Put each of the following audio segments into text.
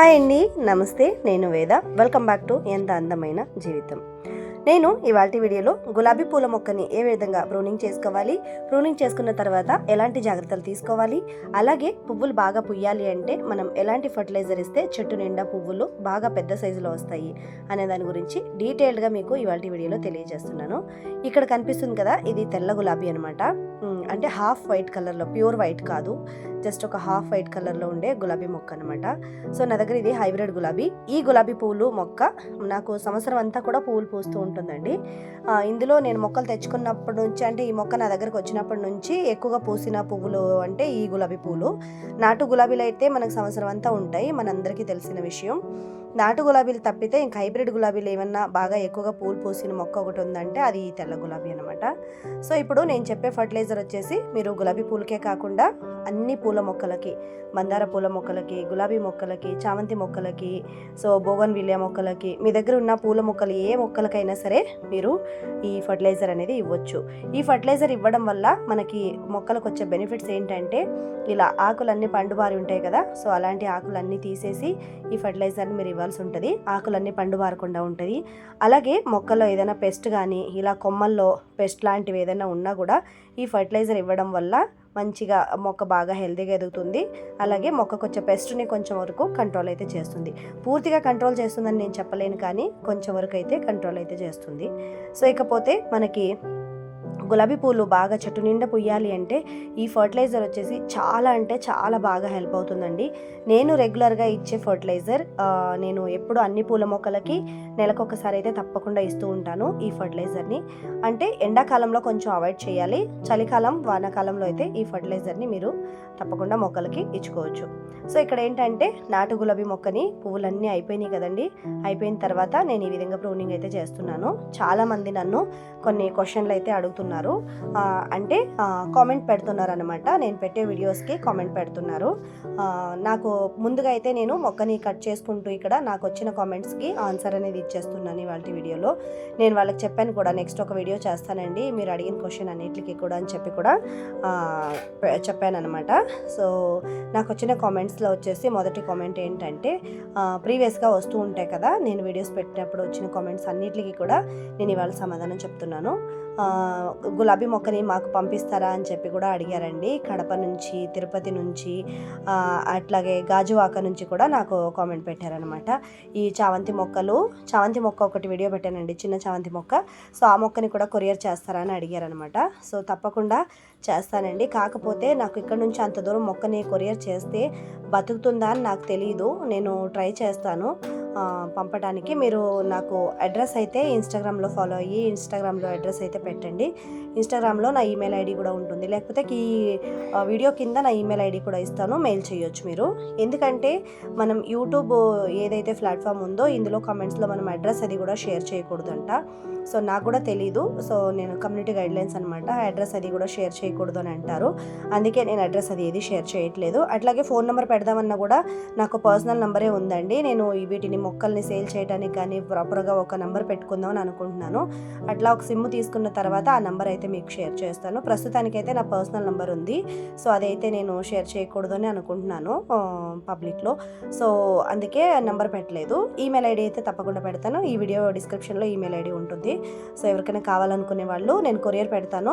Hi అండి నమస్తే నేను వేద. వెల్కమ్ బ్యాక్ టు ఎంత అందమైన జీవితం. నేను ఇవాళ వీడియోలో గులాబీ పూల మొక్కని ఏ విధంగా ప్రూనింగ్ చేసుకోవాలి ప్రూనింగ్ చేసుకున్న తర్వాత ఎలాంటి జాగ్రత్తలు తీసుకోవాలి అలాగే పువ్వులు బాగా పుయ్యాలి అంటే మనం ఎలాంటి ఫర్టిలైజర్ ఇస్తే చెట్టు నిండా పువ్వులు బాగా పెద్ద సైజులో వస్తాయి అనే దాని గురించి డీటెయిల్డ్గా మీకు ఇవాళ వీడియోలో తెలియజేస్తున్నాను. ఇక్కడ కనిపిస్తుంది కదా ఇది తెల్ల గులాబీ అనమాట అంటే హాఫ్ వైట్ కలర్లో ప్యూర్ వైట్ కాదు. జస్ట్ ఒక హాఫ్ వైట్ కలర్లో ఉండే గులాబీ మొక్క అనమాట సో నా దగ్గర ఇది హైబ్రిడ్ గులాబీ. ఈ గులాబీ పువ్వులు మొక్క నాకు సంవత్సరం అంతా కూడా పువ్వులు పూస్తూ ఉంటుందండి. ఇందులో నేను మొక్కలు తెచ్చుకున్నప్పటి నుంచి అంటే ఈ మొక్క నా దగ్గరకు వచ్చినప్పటి నుంచి ఎక్కువగా పూసిన పువ్వులు అంటే ఈ గులాబీ పువ్వులు నాటు గులాబీలు అయితే మనకు సంవత్సరం అంతా ఉంటాయి మనందరికీ తెలిసిన విషయం. నాటు గులాబీలు తప్పితే ఇంకా హైబ్రిడ్ గులాబీలు ఏమన్నా బాగా ఎక్కువగా పూలు పూసిన మొక్క ఒకటి ఉందంటే అది తెల్ల గులాబీ అనమాట సో ఇప్పుడు నేను చెప్పే ఫర్టిలైజర్ వచ్చేసి మీరు గులాబీ పూలకే కాకుండా అన్ని పూల మొక్కలకి మందార పూల మొక్కలకి గులాబీ మొక్కలకి చామంతి మొక్కలకి సో బోగన్ విలియా మొక్కలకి మీ దగ్గర ఉన్న పూల మొక్కలు ఏ మొక్కలకైనా సరే మీరు ఈ ఫర్టిలైజర్ అనేది ఇవ్వచ్చు. ఈ ఫర్టిలైజర్ ఇవ్వడం వల్ల మనకి మొక్కలకు వచ్చే బెనిఫిట్స్ ఏంటంటే ఇలా ఆకులన్నీ పండుబారి ఉంటాయి కదా సో అలాంటి ఆకులన్నీ తీసేసి ఈ ఫర్టిలైజర్ని మీరు ఇవ్వాల్సి ఉంటుంది. ఆకులన్నీ పండుబారకుండా ఉంటుంది. అలాగే మొక్కల్లో ఏదైనా పెస్ట్ కానీ ఇలా కొమ్మల్లో పెస్ట్ లాంటివి ఏదైనా ఉన్నా కూడా ఈ ఫర్టిలైజర్ ఇవ్వడం వల్ల మంచిగా మొక్క బాగా హెల్తీగా ఎదుగుతుంది. అలాగే మొక్కకు వచ్చే పెస్ట్ని కొంచెం వరకు కంట్రోల్ అయితే చేస్తుంది. పూర్తిగా కంట్రోల్ చేస్తుందని నేను చెప్పలేను కానీ కొంచెం వరకు అయితే కంట్రోల్ అయితే చేస్తుంది. సో ఇకపోతే మనకి గులాబీ పూలు బాగా చెట్టు నిండా పుయ్యాలి అంటే ఈ ఫర్టిలైజర్ వచ్చేసి చాలా అంటే చాలా బాగా హెల్ప్ అవుతుందండి. నేను రెగ్యులర్గా ఇచ్చే ఫర్టిలైజర్ నేను ఎప్పుడు అన్ని పూల మొక్కలకి నెలకొకసారి అయితే తప్పకుండా ఇస్తూ ఉంటాను ఈ ఫర్టిలైజర్ని. అంటే ఎండాకాలంలో కొంచెం అవాయిడ్ చేయాలి చలికాలం వానాకాలంలో అయితే ఈ ఫర్టిలైజర్ని మీరు తప్పకుండా మొక్కలకి ఇచ్చుకోవచ్చు. సో ఇక్కడ ఏంటంటే నాటు గులాబీ మొక్కని పువ్వులన్నీ అయిపోయినాయి కదండి. అయిపోయిన తర్వాత నేను ఈ విధంగా ప్రూనింగ్ అయితే చేస్తున్నాను. చాలామంది నన్ను కొన్ని క్వశ్చన్లు అయితే అడుగుతున్నారు. పెడుతున్నారు. అంటే కామెంట్ పెడుతున్నారు అనమాట నేను పెట్టే వీడియోస్కి కామెంట్ పెడుతున్నారు. నాకు ముందుగా అయితే నేను మొక్కని కట్ చేసుకుంటూ ఇక్కడ నాకు వచ్చిన కామెంట్స్కి ఆన్సర్ అనేది ఇచ్చేస్తున్నాను ఇవాళ వీడియోలో. నేను వాళ్ళకి చెప్పాను కూడా నెక్స్ట్ ఒక వీడియో చేస్తానండి. మీరు అడిగిన క్వశ్చన్ అన్నిటికీ కూడా అని చెప్పి కూడా చెప్పాను అనమాట సో నాకు వచ్చిన కామెంట్స్లో వచ్చేసి మొదటి కామెంట్ ఏంటంటే ప్రీవియస్గా వస్తూ ఉంటాయి కదా నేను వీడియోస్ పెట్టినప్పుడు వచ్చిన కామెంట్స్ అన్నిటికీ కూడా నేను ఇవాళ సమాధానం చెప్తున్నాను. గులాబీ మొక్కని మాకు పంపిస్తారా అని చెప్పి కూడా అడిగారండి. కడప నుంచి తిరుపతి నుంచి అట్లాగే గాజువాక నుంచి కూడా నాకు కామెంట్ పెట్టారనమాట ఈ చామంతి మొక్కలు చామంతి మొక్క ఒకటి వీడియో పెట్టానండి చిన్న చామంతి మొక్క. సో ఆ మొక్కని కూడా కొరియర్ చేస్తారా అని అడిగారనమాట సో తప్పకుండా చేస్తానండి. కాకపోతే నాకు ఇక్కడ నుంచి అంత దూరం మొక్కని కొరియర్ చేస్తే బతుకుతుందా అని నాకు తెలియదు నేను ట్రై చేస్తాను. పంపడానికి. మీరు నాకు అడ్రస్ అయితే ఇన్స్టాగ్రామ్లో ఫాలో అయ్యి ఇన్స్టాగ్రామ్లో అడ్రస్ అయితే పెట్టండి. ఇన్స్టాగ్రామ్లో నా ఈమెయిల్ ఐడి కూడా ఉంటుంది. లేకపోతే ఈ వీడియో కింద నా ఈమెయిల్ ఐడి కూడా ఇస్తాను. మెయిల్ చేయొచ్చు మీరు. ఎందుకంటే మనం యూట్యూబ్ ఏదైతే ప్లాట్ఫామ్ ఉందో ఇందులో కమెంట్స్లో మనం అడ్రస్ అది కూడా షేర్ చేయకూడదంట. సో నాకు కూడా తెలీదు. సో నేను కమ్యూనిటీ గైడ్లైన్స్ అనమాట అడ్రస్ అది కూడా షేర్ చేయకూడదు అని అంటారు. అందుకే నేను అడ్రస్ అది ఏది షేర్ చేయట్లేదు. అట్లాగే ఫోన్ నెంబర్ పెడదామన్నా కూడా నాకు పర్సనల్ నెంబరే ఉందండి. నేను వీటిని మొక్కల్ని సేల్ చేయడానికి కానీ ప్రాపర్గా ఒక నెంబర్ పెట్టుకుందాం అని అనుకుంటున్నాను. అట్లా ఒక సిమ్ తీసుకున్న తర్వాత ఆ నెంబర్ అయితే మీకు షేర్ చేస్తాను. ప్రస్తుతానికైతే నా పర్సనల్ నెంబర్ ఉంది. సో అదైతే నేను షేర్ చేయకూడదు అని అనుకుంటున్నాను పబ్లిక్లో. సో అందుకే నెంబర్ పెట్టలేదు. ఈమెయిల్ ఐడి అయితే తప్పకుండా పెడతాను. ఈ వీడియో డిస్క్రిప్షన్లో ఈమెయిల్ ఐడి ఉంటుంది. సో ఎవరికైనా కావాలనుకునే వాళ్ళు నేను కొరియర్ పెడతాను.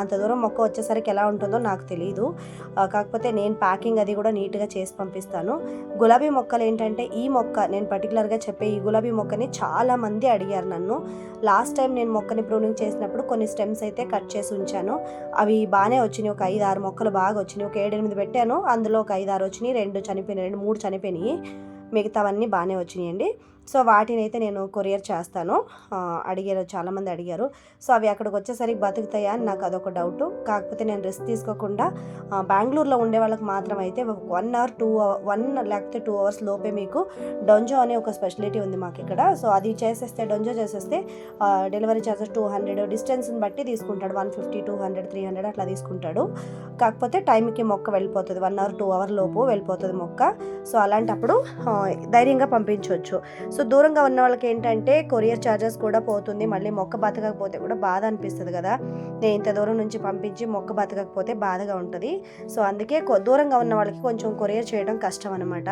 అంత దూరం మొక్క వచ్చేసరికి ఎలా ఉంటుందో నాకు తెలియదు కాకపోతే నేను ప్యాకింగ్ అది కూడా నీట్గా చేసి పంపిస్తాను. గులాబీ మొక్కలు ఏంటంటే ఈ మొక్క నేను పర్టికులర్గా చెప్పే ఈ గులాబీ మొక్కని చాలా మంది అడిగారు నన్ను. లాస్ట్ టైం నేను మొక్కని ప్రూనింగ్ చేసినప్పుడు కొన్ని స్టెమ్స్ అయితే కట్ చేసి ఉంచాను. అవి బాగానే వచ్చినాయి. ఒక ఐదు ఆరు మొక్కలు బాగా వచ్చినాయి. ఒక ఏడెనిమిది పెట్టాను. అందులో ఒక ఐదు ఆరు వచ్చినాయి. రెండు చనిపోయినాయి. రెండు మూడు చనిపోయినాయి. మిగతావన్నీ బాగానే వచ్చినాయండి. సో వాటిని అయితే నేను కొరియర్ చేస్తాను. అడిగారు చాలామంది అడిగారు. సో అవి అక్కడికి వచ్చేసరికి బతుకుతాయా అని నాకు అదొక డౌట్. కాకపోతే నేను రిస్క్ తీసుకోకుండా బెంగళూరులో ఉండే వాళ్ళకి మాత్రం అయితే వన్ అవర్ టూ వన్ లేకపోతే టూ అవర్స్ లోపే మీకు డొంజో అనే ఒక స్పెషాలిటీ ఉంది మాకు ఇక్కడ. సో అది చేసేస్తే డొంజో చేసేస్తే డెలివరీ చార్జెస్ టూ హండ్రెడ్. డిస్టెన్స్ని బట్టి తీసుకుంటాడు. One fifty two hundred three hundred అట్లా తీసుకుంటాడు. కాకపోతే టైంకి మొక్క వెళ్ళిపోతుంది. వన్ అవర్ టూ అవర్ లోపు వెళ్ళిపోతుంది మొక్క. సో అలాంటప్పుడు ధైర్యంగా పంపించవచ్చు సో దూరంగా ఉన్న వాళ్ళకి ఏంటంటే కొరియర్ ఛార్జెస్ కూడా పోతుంది. మళ్ళీ మొక్క బతకకపోతే కూడా బాధ అనిపిస్తుంది కదా. నేను ఇంత దూరం నుంచి పంపించి మొక్క బతకకపోతే బాధగా ఉంటుంది. సో అందుకే కొ- దూరంగా ఉన్న వాళ్ళకి కొంచెం కొరియర్ చేయడం కష్టం అనమాట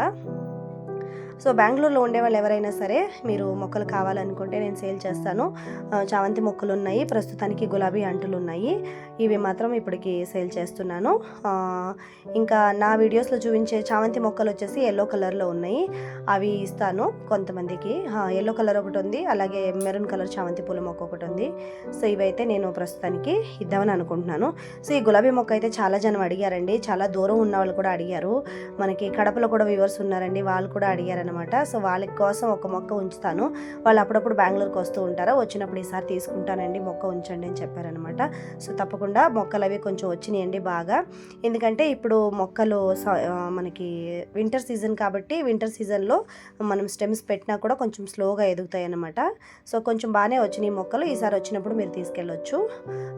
సో బెంగళూరులో ఉండే వాళ్ళు ఎవరైనా సరే మీరు మొక్కలు కావాలనుకుంటే నేను సేల్ చేస్తాను. చామంతి మొక్కలు ఉన్నాయి ప్రస్తుతానికి గులాబీ అంటులు ఉన్నాయి ఇవి మాత్రం ఇప్పటికి సేల్ చేస్తున్నాను. ఇంకా నా వీడియోస్లో చూపించే చామంతి మొక్కలు వచ్చేసి ఎల్లో కలర్లో ఉన్నాయి. అవి ఇస్తాను కొంతమందికి. ఎల్లో కలర్ ఒకటి ఉంది అలాగే మెరూన్ కలర్ చామంతి పూల మొక్క ఒకటి ఉంది. సో ఇవైతే నేను ప్రస్తుతానికి ఇద్దామని అనుకుంటున్నాను. సో ఈ గులాబీ మొక్క అయితే చాలా జనం అడిగారండి. చాలా దూరం ఉన్న వాళ్ళు కూడా అడిగారు. మనకి కడపలో కూడా వ్యూవర్స్ ఉన్నారండి వాళ్ళు కూడా అడిగారు అనమాట సో వాళ్ళ కోసం ఒక మొక్క ఉంచుతాను. వాళ్ళు అప్పుడప్పుడు బెంగళూరుకి వస్తూ ఉంటారు? వచ్చినప్పుడు ఈసారి తీసుకుంటానండి మొక్క ఉంచండి అని చెప్పారనమాట సో తప్పకుండా మొక్కలు అవి కొంచెం వచ్చినాయండి బాగా. ఎందుకంటే ఇప్పుడు మొక్కలు స- మనకి వింటర్ సీజన్ కాబట్టి వింటర్ సీజన్లో మనం స్టెమ్స్ పెట్టినా కూడా కొంచెం స్లోగా ఎదుగుతాయి అనమాట సో కొంచెం బాగానే వచ్చినాయి మొక్కలు. ఈసారి వచ్చినప్పుడు మీరు తీసుకెళ్ళొచ్చు.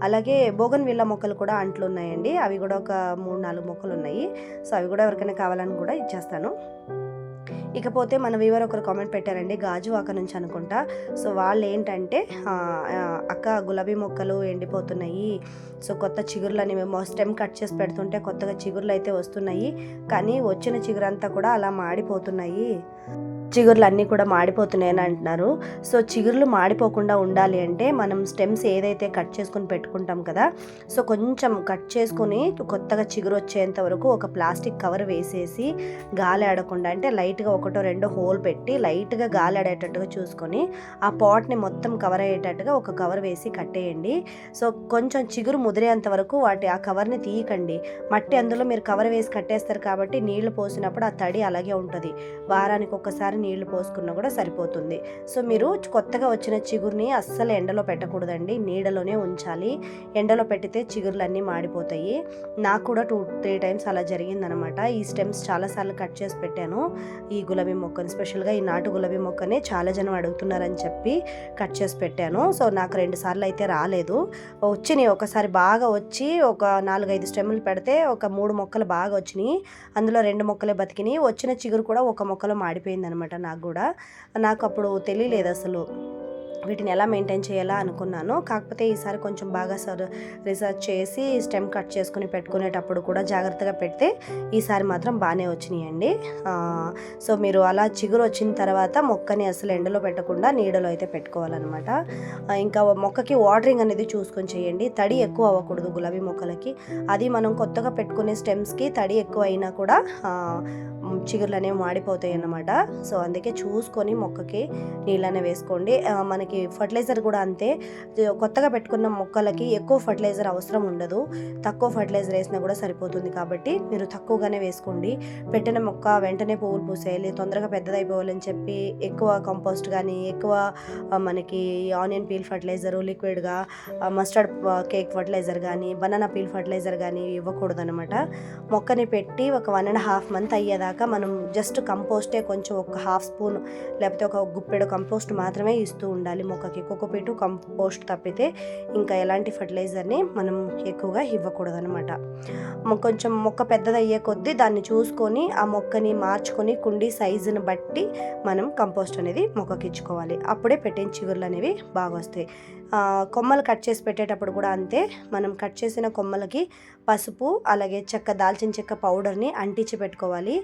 అలాగే బోగన్ విల్ల మొక్కలు కూడా అంట్లు ఉన్నాయండి. అవి కూడా ఒక మూడు నాలుగు మొక్కలు ఉన్నాయి. సో అవి కూడా ఎవరికైనా కావాలని కూడా ఇచ్చేస్తాను. ఇకపోతే మన వీవర్ ఒకరు కామెంట్ పెట్టారండి గాజు ఆక నుంచి అనుకుంటా. సో వాళ్ళు ఏంటంటే అక్క గులాబీ మొక్కలు ఎండిపోతున్నాయి. సో కొత్త చిగురులని మేము స్టెమ్ కట్ చేసి పెడుతుంటే కొత్తగా చిగురులు అయితే వస్తున్నాయి. కానీ వచ్చిన చిగురంతా కూడా అలా మాడిపోతున్నాయి. చిగుర్లు అన్నీ కూడా మాడిపోతున్నాయని అంటున్నారు. సో చిగుర్లు మాడిపోకుండా ఉండాలి అంటే మనం స్టెమ్స్ ఏదైతే కట్ చేసుకుని పెట్టుకుంటాం కదా సో కొంచెం కట్ చేసుకుని కొత్తగా చిగురు వచ్చేంత వరకు ఒక ప్లాస్టిక్ కవర్ వేసేసి గాలి ఆడకుండా అంటే లైట్గా ఒకటో రెండో హోల్ పెట్టి లైట్గా గాలి ఆడేటట్టుగా చూసుకొని ఆ పాట్ని మొత్తం కవర్ అయ్యేటట్టుగా ఒక కవర్ వేసి కట్టేయండి. సో కొంచెం చిగురు ముదిరేంత వరకు వాటి ఆ కవర్ని తీయకండి. మట్టి అందులో మీరు కవర్ వేసి కట్టేస్తారు కాబట్టి నీళ్ళు పోసినప్పుడు ఆ తడి అలాగే ఉంటుంది. వారానికి ఒకసారి ఒకసారి నీళ్ళు పోసుకున్నా కూడా సరిపోతుంది. సో మీరు కొత్తగా వచ్చిన చిగురుని అస్సలు ఎండలో పెట్టకూడదండి. నీడలోనే ఉంచాలి. ఎండలో పెట్టితే చిగురులన్నీ మాడిపోతాయి. నాకు కూడా టూ త్రీ టైమ్స్ అలా జరిగిందనమాట. ఈ స్టెమ్స్ చాలాసార్లు కట్ చేసి పెట్టాను. ఈ గులాబీ మొక్కని స్పెషల్గా ఈ నాటు గులాబీ మొక్కని చాలా జనం అడుగుతున్నారని చెప్పి కట్ చేసి పెట్టాను. సో నాకు రెండు సార్లు అయితే రాలేదు. వచ్చినాయి. ఒకసారి బాగా వచ్చి ఒక నాలుగైదు స్టెమ్లు పెడితే ఒక మూడు మొక్కలు బాగా వచ్చినాయి. అందులో రెండు మొక్కలే బతికినాయి. వచ్చిన చిగురు కూడా ఒక మొక్కలో మాడిపోయింది అనమాట నాకు కూడా నాకు అప్పుడు తెలియలేదు అసలు వీటిని ఎలా మెయింటైన్ చేయాలా అనుకున్నాను. కాకపోతే ఈసారి కొంచెం బాగా సర్ రీసెర్చ్ చేసి స్టెమ్ కట్ చేసుకుని పెట్టుకునేటప్పుడు కూడా జాగ్రత్తగా పెడితే ఈసారి మాత్రం బాగానే వచ్చినాయండి. సో మీరు అలా చిగురు వచ్చిన తర్వాత మొక్కని అసలు ఎండలో పెట్టకుండా నీడలో అయితే పెట్టుకోవాలన్నమాట. ఇంకా మొక్కకి వాటరింగ్ అనేది చూసుకొని చేయండి. తడి ఎక్కువ అవ్వకూడదు గులాబీ మొక్కలకి. అది మనం కొత్తగా పెట్టుకునే స్టెమ్స్కి తడి ఎక్కువ అయినా కూడా చిగురులు చిగుర్లు అనేవి మాడిపోతాయి అన్నమాట సో అందుకే చూసుకొని మొక్కకి నీళ్ళనే వేసుకోండి. మనకి మనకి ఫర్టిలైజర్ కూడా అంతే. కొత్తగా పెట్టుకున్న మొక్కలకి ఎక్కువ ఫర్టిలైజర్ అవసరం ఉండదు. తక్కువ ఫర్టిలైజర్ వేసినా కూడా సరిపోతుంది కాబట్టి మీరు తక్కువగానే వేసుకోండి. పెట్టిన మొక్క వెంటనే పువ్వులు పూసేయాలి. తొందరగా పెద్దదైపోవాలని చెప్పి ఎక్కువ కంపోస్ట్ కానీ ఎక్కువ మనకి ఆనియన్ పీల్ ఫర్టిలైజరు లిక్విడ్గా మస్టర్డ్ కేక్ ఫర్టిలైజర్ కానీ బనానా పీల్ ఫర్టిలైజర్ కానీ ఇవ్వకూడదు అనమాట మొక్కని పెట్టి ఒక వన్ అండ్ హాఫ్ మంత్ అయ్యేదాకా మనం జస్ట్ కంపోస్టే కొంచెం ఒక హాఫ్ స్పూన్ లేకపోతే ఒక గుప్పెడు కంపోస్ట్ మాత్రమే ఇస్తూ ఉండాలి. మొక్కకి కోకోపీటు కంపోస్ట్ తప్పితే ఇంకా ఎలాంటి ఫర్టిలైజర్ని మనం ఎక్కువగా ఇవ్వకూడదు అనమాట కొంచెం మొక్క పెద్దదయ్యే కొద్దీ దాన్ని చూసుకొని ఆ మొక్కని మార్చుకొని కుండీ సైజుని బట్టి మనం కంపోస్ట్ అనేది మొక్కకి ఇచ్చుకోవాలి అప్పుడే పెట్టిన చిగుర్లు అనేవి బాగా వస్తాయి కొమ్మలు కట్ చేసి పెట్టేటప్పుడు కూడా అంతే. మనం కట్ చేసిన కొమ్మలకి పసుపు అలాగే చెక్క దాల్చిన చెక్క పౌడర్ని అంటించి పెట్టుకోవాలి.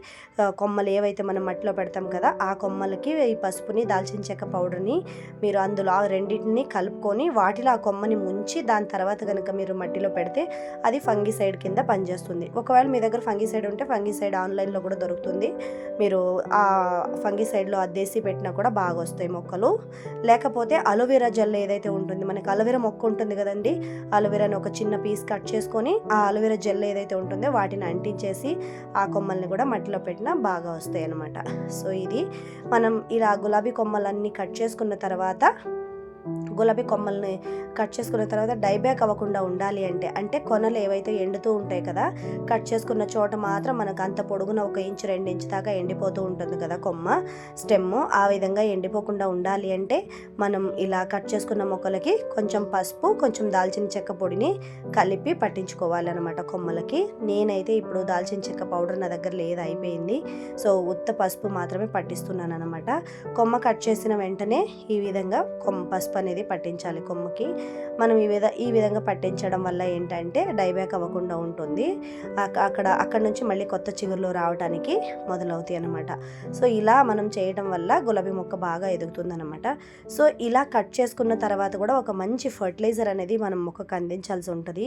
కొమ్మలు ఏవైతే మనం మట్టిలో పెడతాం కదా ఆ కొమ్మలకి ఈ పసుపుని దాల్చిన చెక్క పౌడర్ని మీరు అందులో ఆ రెండింటిని కలుపుకొని వాటిలో ఆ కొమ్మని ముంచి దాని తర్వాత కనుక మీరు మట్టిలో పెడితే అది ఫంగిసైడ్ కింద పనిచేస్తుంది. ఒకవేళ మీ దగ్గర ఫంగిసైడ్ ఉంటే ఫంగిసైడ్ ఆన్లైన్లో కూడా దొరుకుతుంది. మీరు ఆ ఫంగిసైడ్లో అద్దేసి పెట్టినా కూడా బాగా వస్తాయి మొక్కలు. లేకపోతే అలోవెరా జెల్ ఏదైతే ఉంటుందో మనకి అలవేరా మొక్క ఉంటుంది కదండి. అలవేరాని ఒక చిన్న పీస్ కట్ చేసుకొని ఆ అలోవెరా జెల్ ఏదైతే ఉంటుందో వాటిని అంటించేసి ఆ కొమ్మల్ని కూడా మట్టిలో పెట్టినా బాగా వస్తాయి అనమాట సో ఇది మనం ఇలా గులాబీ కొమ్మలన్నీ కట్ చేసుకున్న తర్వాత గులాబీ కొమ్మల్ని కట్ చేసుకున్న తర్వాత డైబ్యాక్ అవ్వకుండా ఉండాలి అంటే అంటే కొనలు ఏవైతే ఎండుతూ ఉంటాయి కదా కట్ చేసుకున్న చోట మాత్రం మనకు అంత పొడుగున ఒక ఇంచు రెండు ఇంచు దాకా ఎండిపోతూ ఉంటుంది కదా కొమ్మ. స్టెమ్ ఆ విధంగా ఎండిపోకుండా ఉండాలి అంటే మనం ఇలా కట్ చేసుకున్న మొక్కలకి కొంచెం పసుపు కొంచెం దాల్చిన చెక్క పొడిని కలిపి పట్టించుకోవాలన్నమాట కొమ్మలకి. నేనైతే ఇప్పుడు దాల్చిన చెక్క పౌడర్ నా దగ్గర లేదు అయిపోయింది. సో ఉత్త పసుపు మాత్రమే పట్టిస్తున్నాను అనమాట కొమ్మ కట్ చేసిన వెంటనే ఈ విధంగా కొమ్మ పసుపు పసుపు అనేది పట్టించాలి కొమ్ముకి. మనం ఈ విధ ఈ విధంగా పట్టించడం వల్ల ఏంటంటే డైబ్యాక్ అవ్వకుండా ఉంటుంది. అక్కడ అక్కడ నుంచి మళ్ళీ కొత్త చిగురులు రావడానికి మొదలవుతాయి అనమాట సో ఇలా మనం చేయడం వల్ల గులాబీ మొక్క బాగా ఎదుగుతుంది అనమాట సో ఇలా కట్ చేసుకున్న తర్వాత కూడా ఒక మంచి ఫర్టిలైజర్ అనేది మనం మొక్కకు అందించాల్సి ఉంటుంది.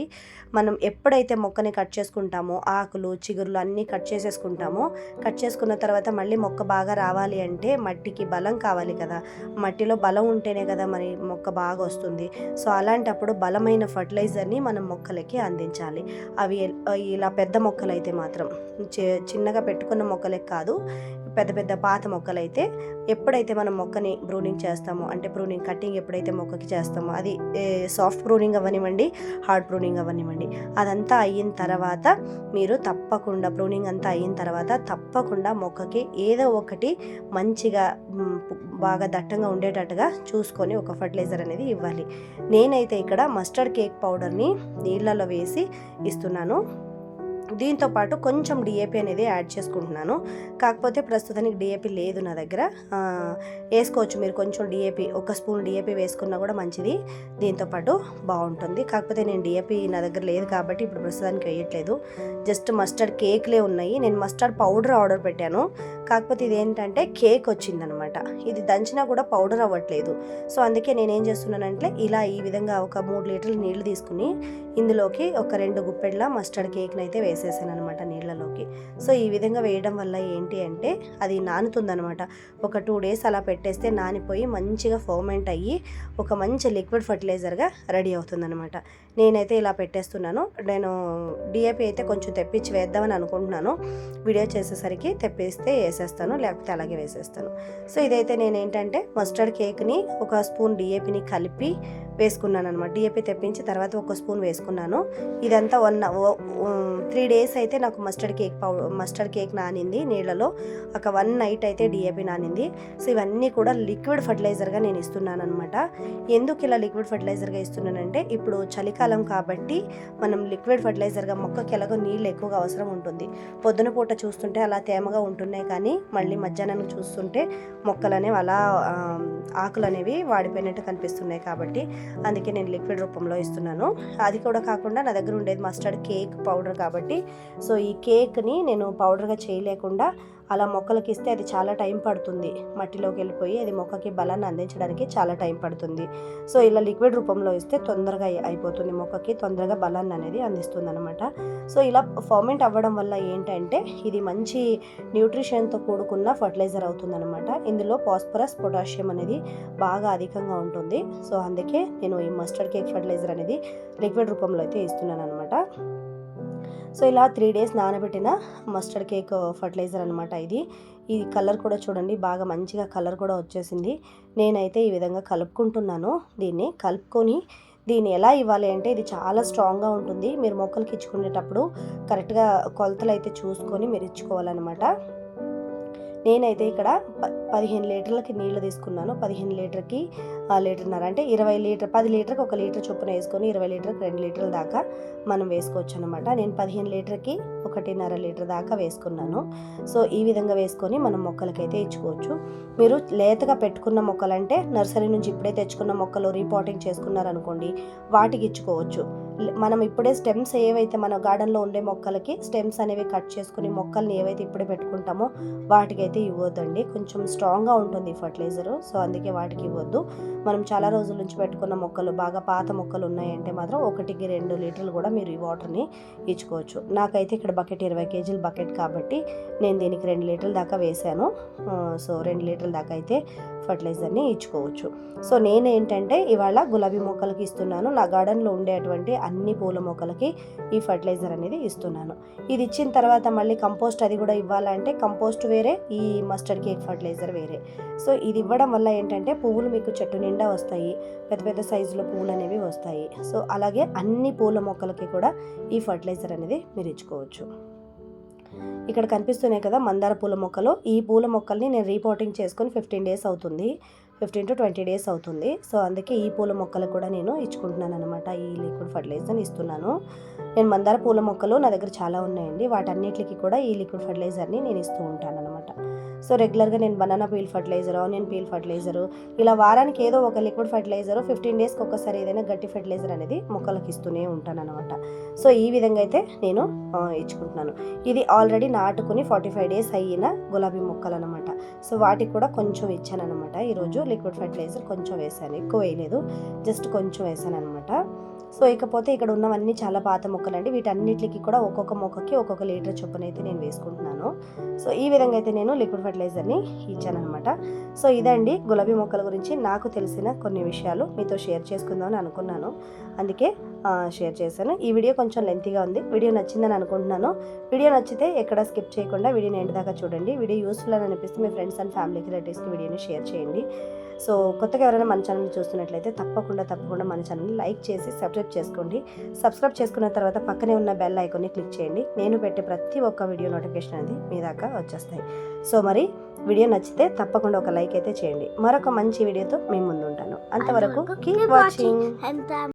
మనం ఎప్పుడైతే మొక్కని కట్ చేసుకుంటామో ఆకులు చిగురులు అన్నీ కట్ చేసేసుకుంటామో కట్ చేసుకున్న తర్వాత మళ్ళీ మొక్క బాగా రావాలి అంటే మట్టికి బలం కావాలి కదా. మట్టిలో బలం ఉంటేనే కదా మరి మొక్క బాగా వస్తుంది. సో అలాంటప్పుడు బలమైన ఫర్టిలైజర్ని మనం మొక్కలకి అందించాలి. అవి ఇలా పెద్ద మొక్కలైతే మాత్రం చి- చిన్నగా పెట్టుకున్న మొక్కలకి కాదు. పెద్ద పెద్ద పాత మొక్కలైతే ఎప్పుడైతే మనం మొక్కని బ్రూనింగ్ చేస్తామో అంటే ప్రూనింగ్ కటింగ్ ఎప్పుడైతే మొక్కకి చేస్తామో అది సాఫ్ట్ బ్రూనింగ్ అవ్వనివ్వండి హార్డ్ ప్రూనింగ్ అవ్వనివ్వండి. అదంతా అయిన తర్వాత మీరు తప్పకుండా బ్రూనింగ్ అంతా అయిన తర్వాత తప్పకుండా మొక్కకి ఏదో ఒకటి మంచిగా బాగా దట్టంగా ఉండేటట్టుగా చూసుకొని ఒక ఫర్టిలైజర్ అనేది ఇవ్వాలి. నేనైతే ఇక్కడ మస్టర్డ్ కేక్ పౌడర్ని నీళ్ళలో వేసి ఇస్తున్నాను. దీంతో పాటు కొంచెం డిఏపి అనేది యాడ్ చేసుకుంటున్నాను. కాకపోతే ప్రస్తుతానికి డిఏపి లేదు నా దగ్గర. వేసుకోవచ్చు మీరు. కొంచెం డిఏపి ఒక స్పూన్ డిఏపి వేసుకున్నా కూడా మంచిది. దీంతో పాటు బాగుంటుంది. కాకపోతే నేను డిఏపి నా దగ్గర లేదు కాబట్టి ఇప్పుడు ప్రస్తుతానికి వేయట్లేదు. జస్ట్ మస్టర్డ్ కేక్లే ఉన్నాయి. నేను మస్టర్డ్ పౌడర్ ఆర్డర్ పెట్టాను. కాకపోతే ఇది ఏంటంటే కేక్ వచ్చిందనమాట. ఇది దంచినా కూడా పౌడర్ అవ్వట్లేదు. సో అందుకే నేను ఏం చేస్తున్నానంటే ఇలా ఈ విధంగా ఒక మూడు లీటర్లు నీళ్ళు తీసుకుని ఇందులోకి ఒక రెండు గుప్పెడ్ల మస్టర్డ్ కేక్ని అయితే వేసేసాను అనమాట నీళ్ళలోకి. సో ఈ విధంగా వేయడం వల్ల ఏంటి అంటే అది నానుతుందనమాట ఒక టూ డేస్ అలా పెట్టేస్తే నానిపోయి మంచిగా ఫర్మెంట్ అయ్యి ఒక మంచి లిక్విడ్ ఫర్టిలైజర్గా రెడీ అవుతుందనమాట నేనైతే ఇలా పెట్టేస్తున్నాను. నేను డిఏపి అయితే కొంచెం తెప్పించి వేద్దామని అనుకుంటున్నాను. వీడియో చేసేసరికి తెప్పిస్తే వేసేస్తాను లేకపోతే అలాగే వేసేస్తాను. సో ఇదైతే నేను ఏంటంటే మస్టర్డ్ కేక్ని ఒక స్పూన్ డిఏపిని కలిపి వేసుకున్నాను అనమాట డిఏపి తెప్పించి తర్వాత ఒక స్పూన్ వేసుకున్నాను. ఇదంతా వన్ త్రీ డేస్ అయితే నాకు మస్టర్డ్ కేక్ పౌ మస్టర్డ్ కేక్ నానింది నీళ్ళలో. ఒక వన్ నైట్ అయితే డిఏపి నానింది. సో ఇవన్నీ కూడా లిక్విడ్ ఫర్టిలైజర్గా నేను ఇస్తున్నాను అనమాట ఎందుకు ఇలా లిక్విడ్ ఫర్టిలైజర్గా ఇస్తున్నానంటే ఇప్పుడు చలికాలం కాబట్టి మనం లిక్విడ్ ఫర్టిలైజర్గా మొక్కకి ఎలాగో నీళ్ళు ఎక్కువగా అవసరం ఉంటుంది. పొద్దున పూట చూస్తుంటే అలా తేమగా ఉంటున్నాయి కానీ మళ్ళీ మధ్యాహ్నం చూస్తుంటే మొక్కలు అనేవి అలా ఆకులు అనేవి వాడిపోయినట్టు కనిపిస్తున్నాయి కాబట్టి అందుకే నేను లిక్విడ్ రూపంలో ఇస్తున్నాను. అది కూడా కాకుండా నా దగ్గర ఉండేది మస్టర్డ్ కేక్ పౌడర్ కాబట్టి. సో ఈ కేక్ని నేను పౌడర్గా చేయలేకుండా అలా మొక్కలకి ఇస్తే అది చాలా టైం పడుతుంది. మట్టిలోకి వెళ్ళిపోయి అది మొక్కకి బలాన్ని అందించడానికి చాలా టైం పడుతుంది. సో ఇలా లిక్విడ్ రూపంలో ఇస్తే తొందరగా అయిపోతుంది. మొక్కకి తొందరగా బలాన్ని అనేది అందిస్తుంది అనమాట సో ఇలా ఫర్మెంట్ అవ్వడం వల్ల ఏంటంటే ఇది మంచి న్యూట్రిషన్తో కూడుకున్న ఫర్టిలైజర్ అవుతుందన్నమాట. ఇందులో పాస్పరస్ పొటాషియం అనేది బాగా అధికంగా ఉంటుంది. సో అందుకే నేను ఈ మస్టర్డ్ కేక్ ఫర్టిలైజర్ అనేది లిక్విడ్ రూపంలో అయితే ఇస్తున్నాను అనమాట సో ఇలా త్రీ డేస్ నానబెట్టిన మస్టర్డ్ కేక్ ఫర్టిలైజర్ అనమాట ఇది. ఈ కలర్ కూడా చూడండి బాగా మంచిగా కలర్ కూడా వచ్చేసింది. నేనైతే ఈ విధంగా కలుపుకుంటున్నాను దీన్ని. కలుపుకొని దీన్ని ఎలా ఇవ్వాలి అంటే ఇది చాలా స్ట్రాంగ్గా ఉంటుంది. మీరు మొక్కలకి ఇచ్చుకునేటప్పుడు కరెక్ట్గా కొలతలు అయితే చూసుకొని మీరు ఇచ్చుకోవాలన్నమాట. నేనైతే ఇక్కడ ప పదిహేను లీటర్లకి నీళ్ళు తీసుకున్నాను. పదిహేను లీటర్కి ఆ లీటర్న్నర. అంటే ఇరవై లీటర్ పది లీటర్కి ఒక లీటర్ చొప్పున వేసుకొని ఇరవై లీటర్కి రెండు లీటర్ల దాకా మనం వేసుకోవచ్చు అనమాట నేను పదిహేను లీటర్కి ఒకటిన్నర లీటర్ దాకా వేసుకున్నాను. సో ఈ విధంగా వేసుకొని మనం మొక్కలకైతే ఇచ్చుకోవచ్చు. మీరు లేతగా పెట్టుకున్న మొక్కలంటే నర్సరీ నుంచి ఇప్పుడే తెచ్చుకున్న మొక్కలు రీపాటింగ్ చేసుకున్నారనుకోండి వాటికి ఇచ్చుకోవచ్చు. మనం ఇప్పుడే స్టెమ్స్ ఏవైతే మన గార్డెన్లో ఉండే మొక్కలకి స్టెమ్స్ అనేవి కట్ చేసుకుని మొక్కల్ని ఏవైతే ఇప్పుడే పెట్టుకుంటామో వాటికైతే ఇవ్వద్దండి. కొంచెం స్ట్రాంగ్గా ఉంటుంది ఈ ఫర్టిలైజరు. సో అందుకే వాటికి ఇవ్వద్దు. మనం చాలా రోజుల నుంచి పెట్టుకున్న మొక్కలు బాగా పాత మొక్కలు ఉన్నాయంటే మాత్రం ఒకటికి రెండు లీటర్లు కూడా మీరు ఈ వాటర్ని ఇచ్చుకోవచ్చు. నాకైతే ఇక్కడ బకెట్ ఇరవై కేజీల బకెట్ కాబట్టి నేను దీనికి రెండు లీటర్ల దాకా వేశాను. సో రెండు లీటర్ల దాకా అయితే ఫర్టిలైజర్ని ఇచ్చుకోవచ్చు. సో నేను ఏంటంటే ఇవాళ గులాబీ మొక్కలకి ఇస్తున్నాను. నా గార్డెన్లో ఉండేటువంటి అన్ని పూల మొక్కలకి ఈ ఫర్టిలైజర్ అనేది ఇస్తున్నాను. ఇది ఇచ్చిన తర్వాత మళ్ళీ కంపోస్ట్ అది కూడా ఇవ్వాలంటే కంపోస్ట్ వేరే ఈ మస్టర్డ్ కేక్ ఫర్టిలైజర్ వేరే. సో ఇది ఇవ్వడం వల్ల ఏంటంటే పువ్వులు మీకు చెట్టు నిండా వస్తాయి పెద్ద పెద్ద సైజులో పువ్వులు అనేవి వస్తాయి. సో అలాగే అన్ని పూల మొక్కలకి కూడా ఈ ఫర్టిలైజర్ అనేది మీరు ఇచ్చుకోవచ్చు. ఇక్కడ కనిపిస్తున్నాయి కదా మందార పూల మొక్కలు. ఈ పూల మొక్కల్ని నేను రీపోటింగ్ చేసుకొని ఫిఫ్టీన్ డేస్ అవుతుంది. ఫిఫ్టీన్ టు ట్వంటీ డేస్ అవుతుంది. సో అందుకే ఈ పూల మొక్కలు కూడా నేను ఇచ్చుకుంటున్నాను అనమాట ఈ లిక్విడ్ ఫర్టిలైజర్ని ఇస్తున్నాను. నేను మందార పూల మొక్కలు నా దగ్గర చాలా ఉన్నాయండి. వాటన్నిటికీ కూడా ఈ లిక్విడ్ ఫర్టిలైజర్ని నేను ఇస్తూ ఉంటాను అనమాట సో రెగ్యులర్గా నేను banana peel fertilizer onion peel fertilizer ఇలా వారానికి ఏదో ఒక లిక్విడ్ ఫర్టిలైజర్ ఫిఫ్టీన్ డేస్కి ఒకసారి ఏదైనా గట్టి ఫర్టిలైజర్ అనేది మొక్కలకు ఇస్తూనే ఉంటాను అనమాట సో ఈ విధంగా అయితే నేను ఇచ్చుకుంటున్నాను. ఇది ఆల్రెడీ నాటుకుని ఫార్టీ ఫైవ్ డేస్ అయిన గులాబీ మొక్కలు అనమాట సో వాటికి కూడా కొంచెం ఇచ్చాను అనమాట ఈరోజు లిక్విడ్ ఫర్టిలైజర్ కొంచెం వేసాను. ఎక్కువ వేయలేదు జస్ట్ కొంచెం వేసాను అనమాట సో ఇకపోతే ఇక్కడ ఉన్నవన్నీ చాలా పాత మొక్కలండి. వీటన్నిటికి కూడా ఒక్కొక్క మొక్కకి ఒక్కొక్క లీటర్ చొప్పున అయితే నేను వేసుకుంటున్నాను. సో ఈ విధంగా అయితే నేను లిక్విడ్ ఫర్టిలైజర్ని ఇచ్చాను అనమాట సో ఇదండి గులాబీ మొక్కల గురించి నాకు తెలిసిన కొన్ని విషయాలు మీతో షేర్ చేసుకుందామని అనుకున్నాను. అందుకే షేర్ చేశాను. ఈ వీడియో కొంచెం లెంతీగా ఉంది. వీడియో నచ్చిందని అనుకుంటున్నాను. వీడియో నచ్చితే ఎక్కడ స్కిప్ చేయకుండా వీడియోని ఎండ్ దాకా చూడండి. వీడియో యూస్ఫుల్ అని అనిపిస్తే మీ ఫ్రెండ్స్ అండ్ ఫ్యామిలీకి రిలేటివ్స్కి వీడియోని షేర్ చేయండి. సో కొత్తగా ఎవరైనా మన ఛానల్ చూస్తున్నట్లయితే తప్పకుండా తప్పకుండా మన ఛానల్ని లైక్ చేసి సబ్స్క్రైబ్ చేసుకోండి. సబ్స్క్రైబ్ చేసుకున్న తర్వాత పక్కనే ఉన్న బెల్ ఐకాన్ని క్లిక్ చేయండి. నేను పెట్టే ప్రతి ఒక్క వీడియో నోటిఫికేషన్ అనేది మీ దాకా వచ్చేస్తాయి. సో మరి వీడియో నచ్చితే తప్పకుండా ఒక లైక్ అయితే చేయండి. మరొక మంచి వీడియోతో మీ ముందు ఉంటాను అంతవరకు కీప్ వాచింగ్ and